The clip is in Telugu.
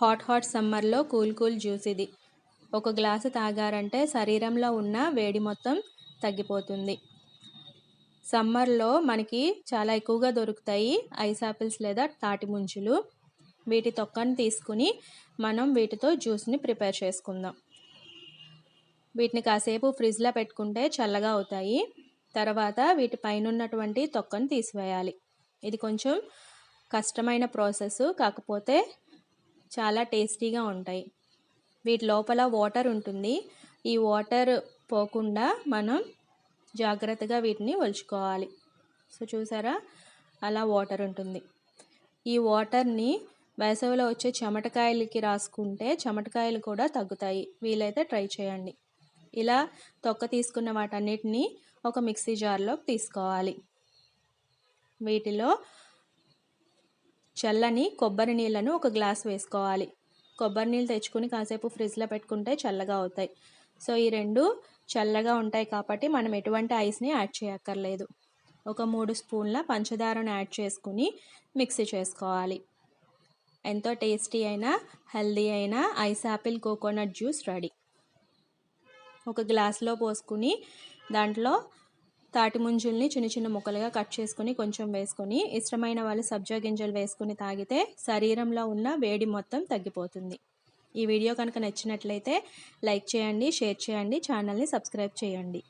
హాట్ హాట్ సమ్మర్లో కూల్ కూల్ జ్యూస్ ఇది ఒక గ్లాసు తాగారంటే శరీరంలో ఉన్న వేడి మొత్తం తగ్గిపోతుంది. సమ్మర్లో మనకి చాలా ఎక్కువగా దొరుకుతాయి ఐస్ ఆపిల్స్ లేదా తాటి ముంచులు. వీటి తొక్కను తీసుకుని మనం వీటితో జ్యూస్ని ప్రిపేర్ చేసుకుందాం. వీటిని కాసేపు ఫ్రిడ్జ్లో పెట్టుకుంటే చల్లగా అవుతాయి. తర్వాత వీటి పైన ఉన్నటువంటి తొక్కను తీసివేయాలి. ఇది కొంచెం కష్టమైన ప్రాసెస్ కాకపోతే చాలా టేస్టీగా ఉంటాయి. వీటి లోపల వాటర్ ఉంటుంది. ఈ వాటర్ పోకుండా మనం జాగ్రత్తగా వీటిని ఒలుచుకోవాలి సో చూసారా? అలా వాటర్ ఉంటుంది. ఈ వాటర్ని వేసవిలో వచ్చే చెమటకాయలకి రాసుకుంటే చెమటకాయలు కూడా తగ్గుతాయి. వీలైతే ట్రై చేయండి. ఇలా తొక్క తీసుకున్న వాటన్నిటిని ఒక మిక్సీ జార్లోకి తీసుకోవాలి. వీటిలో చల్లని కొబ్బరి నీళ్ళను ఒక గ్లాస్ వేసుకోవాలి. కొబ్బరి నీళ్ళు తెచ్చుకుని కాసేపు ఫ్రిడ్జ్లో పెట్టుకుంటే చల్లగా అవుతాయి. సో ఈ రెండు చల్లగా ఉంటాయి కాబట్టి మనం ఎటువంటి ఐస్ని యాడ్ చేయక్కర్లేదు. ఒక మూడు స్పూన్ల పంచదారను యాడ్ చేసుకుని మిక్సీ చేసుకోవాలి. ఎంతో టేస్టీ అయిన హెల్దీ అయిన ice apple coconut juice ready. ఒక గ్లాస్లో పోసుకుని దాంట్లో తాటి ముంజుల్ని చిన్న చిన్న ముక్కలుగా కట్ చేసుకుని కొంచెం వేసుకొని ఇష్టమైన వాళ్ళు సబ్జా గింజలు వేసుకుని తాగితే శరీరంలో ఉన్న వేడి మొత్తం తగ్గిపోతుంది. ఈ వీడియో కనుక నచ్చినట్లయితే లైక్ చేయండి షేర్ చేయండి ఛానల్ని సబ్స్క్రైబ్ చేయండి.